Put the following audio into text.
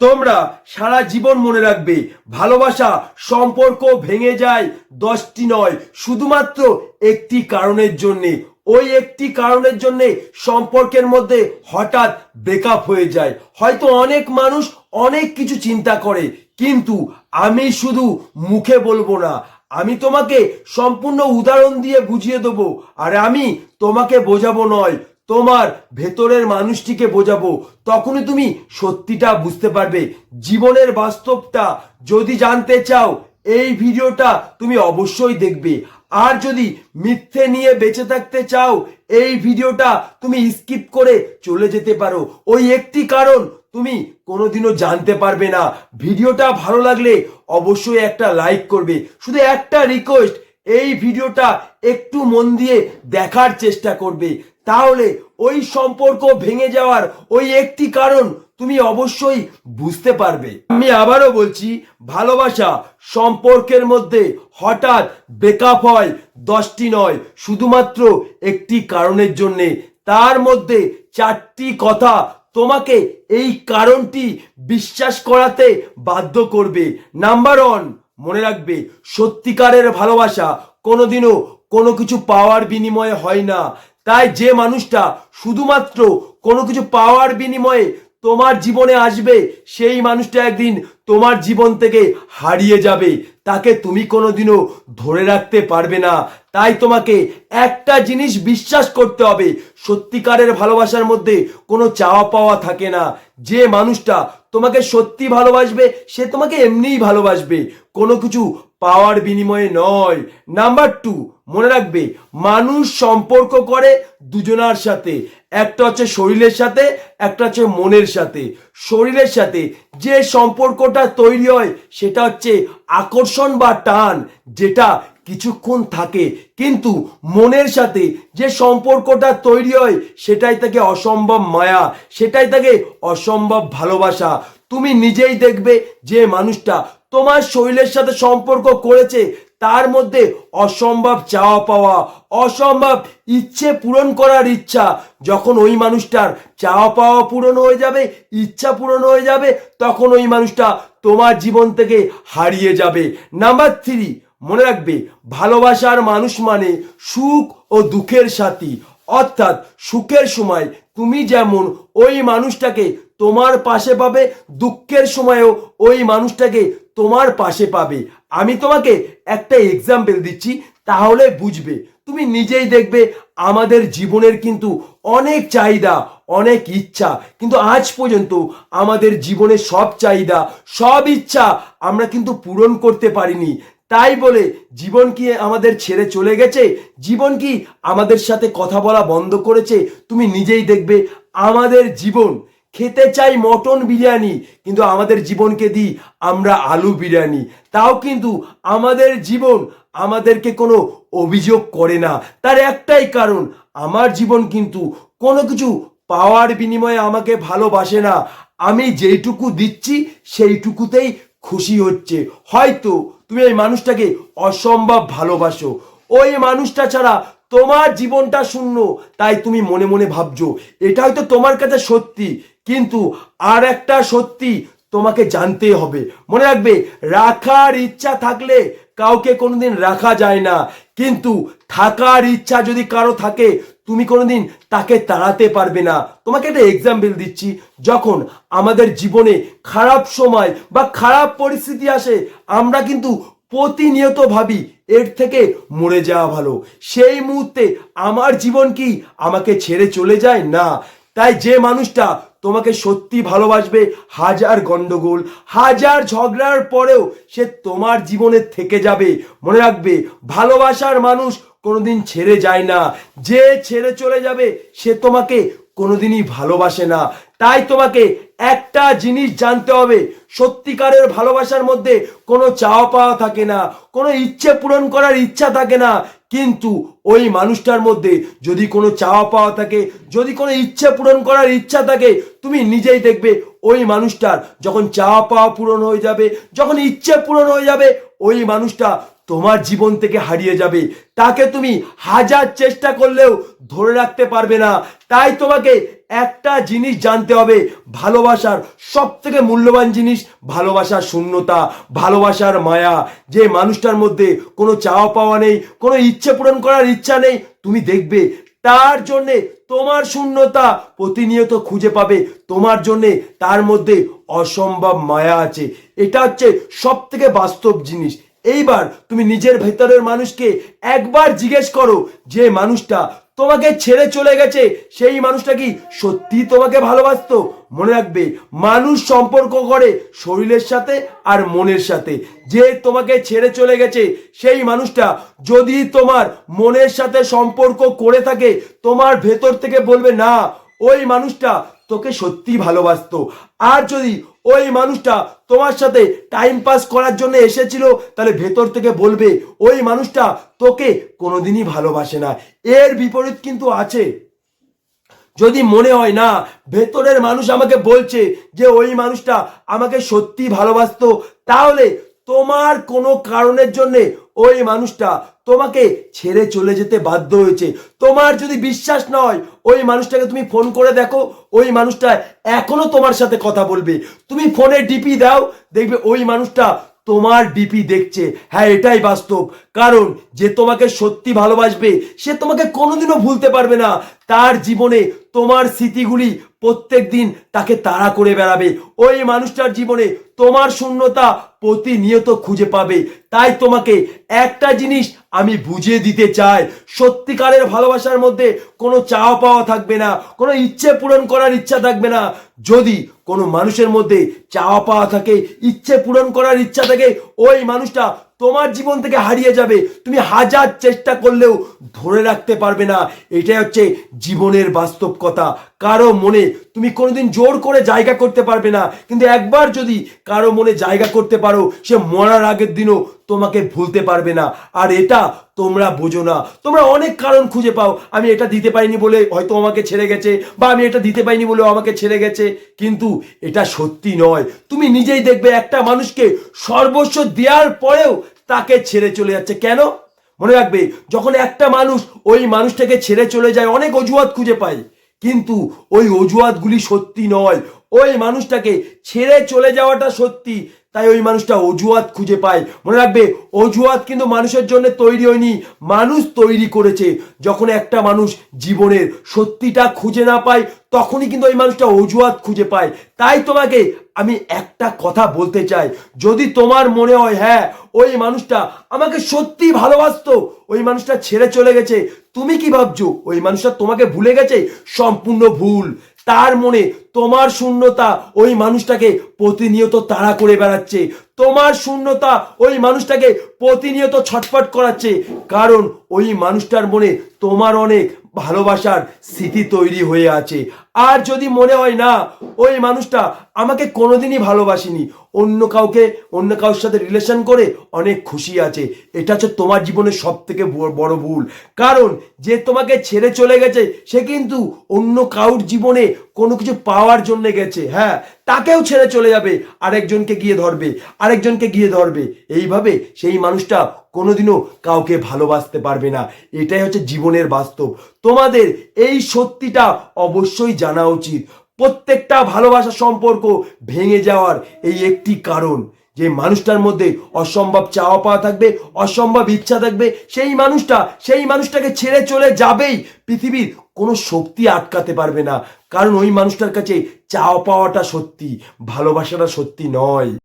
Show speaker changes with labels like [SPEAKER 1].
[SPEAKER 1] তোমরা সারা জীবন মনে রাখবে, ভালোবাসা সম্পর্ক ভেঙে যায় দশটি নয়, শুধুমাত্র একটি কারণের জন্যে। ওই একটি কারণের জন্যে সম্পর্কের মধ্যে হঠাৎ ব্রেকআপ হয়ে যায়। হয়তো অনেক মানুষ অনেক কিছু চিন্তা করে, কিন্তু আমি শুধু মুখে বলব না। আমি তোমাকে সম্পূর্ণ উদাহরণ দিয়ে বুঝিয়ে দেবো, আর আমি তোমাকে বোঝাবো নয় তোমার ভেতরের মানুষটিকে বোঝাবো, তখনই তুমি সত্যিটা বুঝতে পারবে। জীবনের বাস্তবটা যদি জানতে চাও, এই ভিডিওটা তুমি অবশ্যই দেখবে। আর যদি মিথ্যে নিয়ে বেঁচে থাকতে চাও, এই ভিডিওটা তুমি স্কিপ করে চলে যেতে পারো। ওই একটি কারণ তুমি কোনোদিনও জানতে পারবে না। ভিডিওটা ভালো লাগলে অবশ্যই একটা লাইক করবে। শুধু একটা রিকোয়েস্ট এই ভিডিওটা একটু মন দিয়ে দেখার চেষ্টা করবে। তাহলে ওই সম্পর্ক ভেঙে যাওয়ার ওই একটি কারণ তুমি অবশ্যই বুঝতে পারবে। আমি আবারও বলছি, ভালোবাসা সম্পর্কের মধ্যে হঠাৎ ব্রেকআপ হয় দশটি নয়, শুধুমাত্র একটি কারণের জন্যে। তার মধ্যে চারটি কথা তোমাকে এই কারণটি বিশ্বাস করাতে বাধ্য করবে। নাম্বার ওয়ান মনে রাখবে, সত্যিকারের ভালোবাসা কোনোদিনও কোনো কিছু পাওয়ার বিনিময়ে হয় না। তাই যে মানুষটা শুধুমাত্র কোনো কিছু পাওয়ার বিনিময়ে তোমার জীবনে আসবে, সেই মানুষটা একদিন তোমার জীবন থেকে হারিয়ে যাবে। তাকে তুমি কোনোদিনও ধরে রাখতে পারবে না। তাই তোমাকে একটা জিনিস বিশ্বাস করতে হবে, সত্যিকারের ভালোবাসার মধ্যে কোনো চাওয়া পাওয়া থাকে না। যে মানুষটা তোমাকে সত্যি ভালোবাসবে, সে তোমাকে এমনিই ভালোবাসবে। কোনো কিছু পাওয়ার বিনিময়ে নয়। নাম্বার টু মনে রাখবে, মানুষ সম্পর্ক করে দুজনার সাথে। একটা হচ্ছে শরীরের সাথে, একটা হচ্ছে মনের সাথে। শরীরের সাথে যে সম্পর্কটা তৈরি হয়, সেটা হচ্ছে আকর্ষণ বা টান, যেটা কিছুক্ষণ থাকে। কিন্তু মনের সাথে যে সম্পর্কটা তৈরি হয়, সেটাই তাকে অসম্ভব মায়া, সেটাই তাকে অসম্ভব ভালোবাসা। তুমি নিজেই দেখবে যে মানুষটা তোমার শরীরের সাথে সম্পর্ক করেছে, তার মধ্যে অসম্ভব চাওয়া পাওয়া, অসম্ভব ইচ্ছে পূরণ করার ইচ্ছা। যখন ওই মানুষটার চাওয়া পাওয়া পূরণ হয়ে যাবে, ইচ্ছা পূরণ হয়ে যাবে, তখন ওই মানুষটা তোমার জীবন থেকে হারিয়ে যাবে। নাম্বার থ্রি মনে রাখবে, ভালোবাসার মানুষ মানে সুখ ও দুঃখের সাথী। অর্থাৎ সুখের সময় তুমি যেমন ওই মানুষটাকে তোমার পাশে পাবে, দুঃখের সময়েও ওই মানুষটাকে তোমার পাশে পাবে। আমি তোমাকে একটা এক্সাম্পল দিচ্ছি, তাহলে বুঝবে। তুমি নিজেই দেখবে, আমাদের জীবনের কিন্তু অনেক চাহিদা, অনেক ইচ্ছা। কিন্তু আজ পর্যন্ত আমাদের জীবনে সব চাহিদা, সব ইচ্ছা আমরা কিন্তু পূরণ করতে পারিনি। তাই বলে জীবন কি আমাদের ছেড়ে চলে গেছে? জীবন কি আমাদের সাথে কথা বলা বন্ধ করেছে? তুমি নিজেই দেখবে, আমাদের জীবন। খেতে চাই মটন বিরিয়ানি, কিন্তু আমাদের জীবনকে দিই আমরা আলু বিরিয়ানি। তাও কিন্তু আমাদের জীবন আমাদেরকে কোনো অভিযোগ করে না। তার একটাই কারণ, আমার জীবন কিন্তু কোনো কিছু পাওয়ার বিনিময়ে আমাকে ভালোবাসে না। আমি যেইটুকু দিচ্ছি সেইটুকুতেই খুশি হচ্ছে। হয়তো তুমি এই মানুষটাকে অসম্ভব ভালোবাসো। ওই মানুষটা ছাড়া তোমার জীবনটা শূন্য, তাই তুমি মনে মনে ভাবছ, এটা হয়তো তোমার কাছে সত্যি, কিন্তু আর একটা সত্যি তোমাকে জানতে হবে। মনে রাখবে, রাখার ইচ্ছা থাকলে কাউকে কোনোদিন রাখা যায় না, কিন্তু থাকার ইচ্ছা যদি কারও থাকে তুমি কোনোদিন তাকে তাড়াতে পারবে না। তোমাকে একটা এক্সাম্পল দিচ্ছি। যখন আমাদের জীবনে খারাপ সময় বা খারাপ পরিস্থিতি আসে, আমরা কিন্তু প্রতিনিয়ত ভাবি, এর থেকে মরে যাওয়া ভালো। সেই মুহূর্তে আমার জীবন কি আমাকে ছেড়ে চলে যায়? না। তাই যে মানুষটা তোমাকে সত্যি ভালোবাসবে, হাজার গন্ডগোল, হাজার ঝগড়ার পরেও সে তোমার জীবনে থেকে যাবে। মনে রাখবে, ভালোবাসার মানুষ কোনোদিন ছেড়ে যায় না। যে ছেড়ে চলে যাবে, সে তোমাকে কোনোদিনই ভালোবাসে না। তাই তোমাকে একটা জিনিস জানতে হবে, সত্যিকারের ভালোবাসার মধ্যে কোনো চাওয়া পাওয়া থাকে না, কোনো ইচ্ছে পূরণ করার ইচ্ছা থাকে না। কিন্তু ওই মানুষটার মধ্যে যদি কোনো চাওয়া পাওয়া থাকে, যদি কোনো ইচ্ছে পূরণ করার ইচ্ছা থাকে, তুমি নিজেই দেখবে ওই মানুষটার যখন চাওয়া পাওয়া পূরণ হয়ে যাবে, যখন ইচ্ছে পূরণ হয়ে যাবে, ওই মানুষটা তোমার জীবন থেকে হারিয়ে যাবে। তাকে তুমি হাজার চেষ্টা করলেও ধরে রাখতে পারবে না। তাই তোমাকে একটা জিনিস জানতে হবে, ভালোবাসার সব থেকে মূল্যবান জিনিস ভালোবাসার শূন্যতা, ভালোবাসার মায়া। যে মানুষটার মধ্যে কোনো চাওয়া পাওয়া নেই, কোনো ইচ্ছে পূরণ করার ইচ্ছা নেই, তুমি দেখবে তার জন্যে তোমার শূন্যতা প্রতিনিয়ত খুঁজে পাবে। তোমার জন্যে তার মধ্যে অসম্ভব মায়া আছে। এটা হচ্ছে সব থেকে বাস্তব জিনিস। এইবার তুমি নিজের ভেতরের মানুষকে একবার জিজ্ঞেস করো, যে মানুষটা তোমাকে ছেড়ে চলে গেছে, সেই মানুষটা কি সত্যি তোমাকে ভালোবাসতো? মনে রাখবে, মানুষ সম্পর্ক করে শরীরের সাথে আর মনের সাথে। যে তোমাকে ছেড়ে চলে গেছে, সেই মানুষটা যদি তোমার মনের সাথে সম্পর্ক করে থাকে, তোমার ভেতর থেকে বলবে, না, ওই মানুষটা তোকে সত্যি ভালোবাসতো। আর যদি ওই মানুষটা তোমার সাথে টাইম পাস করার জন্য এসেছিল, তাহলে ভেতর থেকে বলবে, ওই মানুষটা তোকে কোনোদিনই ভালোবাসে না। এর বিপরীত কিন্তু আছে। যদি মনে হয়, না, ভেতরের মানুষ আমাকে বলছে যে ওই মানুষটা আমাকে সত্যি ভালোবাসতো, তাহলে তোমার কোনো কারণের জন্যে ওই মানুষটা তোমাকে ছেড়ে চলে যেতে বাধ্য হয়েছে। তোমার যদি বিশ্বাস নয় ওই মানুষটাকে তুমি ফোন করে দেখো, ওই মানুষটা এখনও তোমার সাথে কথা বলবে। তুমি ফোনে ডিপি দাও, দেখবে ওই মানুষটা তোমার ডিপি দেখছে। হ্যাঁ এটাই বাস্তব। কারণ যে তোমাকে সত্যি ভালোবাসবে, সে তোমাকে কোনোদিনও ভুলতে পারবে না। তার জীবনে তোমার স্মৃতিগুলি প্রত্যেক দিন তাকে তাড়া করে বেড়াবে। ওই মানুষটার জীবনে তোমার শূন্যতা প্রতিনিয়ত খুঁজে পাবে। তাই তোমাকে একটা জিনিস আমি বুঝিয়ে দিতে চাই। সত্যিকারের ভালোবাসার মধ্যে কোনো চাওয়া পাওয়া থাকবে না, কোনো ইচ্ছে পূরণ করার ইচ্ছা থাকবে না। যদি কোনো মানুষের মধ্যে চাওয়া পাওয়া থাকে, ইচ্ছে পূরণ করার ইচ্ছা থাকে, ওই মানুষটা তোমার জীবন থেকে হারিয়ে যাবে। তুমি হাজার চেষ্টা করলেও ধরে রাখতে পারবে না। এটাই হচ্ছে জীবনের বাস্তব কথা। কারও মনে তুমি কোনোদিন জোর করে জায়গা করতে পারবে না। কিন্তু একবার যদি কারও মনে জায়গা করতে পারো, সে মরার আগের দিনও তোমাকে ভুলতে পারবে না। আর এটা তোমরা বোঝো না। তোমরা অনেক কারণ খুঁজে পাও। আমি এটা দিতে পারিনি বলে হয়তো আমাকে ছেড়ে গেছে, বা আমি এটা দিতে পারিনি বলে আমাকে ছেড়ে গেছে। কিন্তু এটা সত্যি নয়। তুমি নিজেই দেখবে একটা মানুষকে সর্বস্ব দেওয়ার পরেও তাকে ছেড়ে চলে যাচ্ছে। কেন? মনে রাখবে, যখন একটা মানুষ ওই মানুষটাকে ছেড়ে চলে যায়, অনেক অজুহাত খুঁজে পায়। কিন্তু ওই অজুহাতগুলি সত্যি নয়। ওই মানুষটাকে ছেড়ে চলে যাওয়াটা সত্যি। তাই ওই মানুষটা অজুহাত খুঁজে পায়। মনে রাখবে, অজুহাত কিন্তু মানুষের জন্য তৈরি হয়নি, মানুষ তৈরি করেছে। যখন একটা মানুষ জীবনের সত্যিটা খুঁজে না পায়, তখনই কিন্তু ওই মানুষটা অজুহাত খুঁজে পায়। তাই তোমাকে আমি একটা কথা বলতে চাই। যদি তোমার মনে হয় হ্যাঁ ওই মানুষটা আমাকে সত্যি ভালোবাসতো, ওই মানুষটা ছেড়ে চলে গেছে, তুমি কি ভাবছ? ওই মানুষটা তোমাকে ভুলে গেছে? সম্পূর্ণ ভুল। তার মনে তোমার শূন্যতা ওই মানুষটাকে প্রতিনিয়ত তাড়া করে বেড়াচ্ছে। তোমার শূন্যতা ওই মানুষটাকে প্রতিনিয়ত ছটফট করাচ্ছে। কারণ ওই মানুষটার মনে তোমার অনেক ভালোবাসার স্মৃতি তৈরি হয়ে আছে। আর যদি মনে হয় না, ওই মানুষটা আমাকে কোনোদিনই ভালোবাসেনি। অন্য কাউকে, অন্য কারোর সাথে রিলেশন করে অনেক খুশি আছে। এটা হচ্ছে তোমার জীবনের সব থেকে বড় ভুল। কারণ যে তোমাকে ছেড়ে চলে গেছে, সে কিন্তু অন্য কারোর জীবনে কোনো কিছু পাওয়ার জন্য গেছে। হ্যাঁ তাকেও ছেড়ে চলে যাবে, আরেকজনকে গিয়ে ধরবে, আরেকজনকে গিয়ে ধরবে। এইভাবে সেই মানুষটা কোনোদিনও কাউকে ভালোবাসতে পারবে না। এটাই হচ্ছে জীবনের বাস্তব। তোমাদের এই সত্যিটা অবশ্যই জানা উচিত। প্রত্যেকটা ভালোবাসা সম্পর্ক ভেঙে যাওয়ার এই একটি কারণ। যে মানুষটার মধ্যে অসম্ভব চাওয়া পাওয়া থাকবে, অসম্ভব ইচ্ছা থাকবে, সেই মানুষটা, সেই মানুষটাকে ছেড়ে চলে যাবেই। পৃথিবীর কোনো শক্তি আটকাতে পারবে না। কারণ ওই মানুষটার কাছে চাওয়া পাওয়াটা সত্যি, ভালোবাসাটা সত্যি নয়।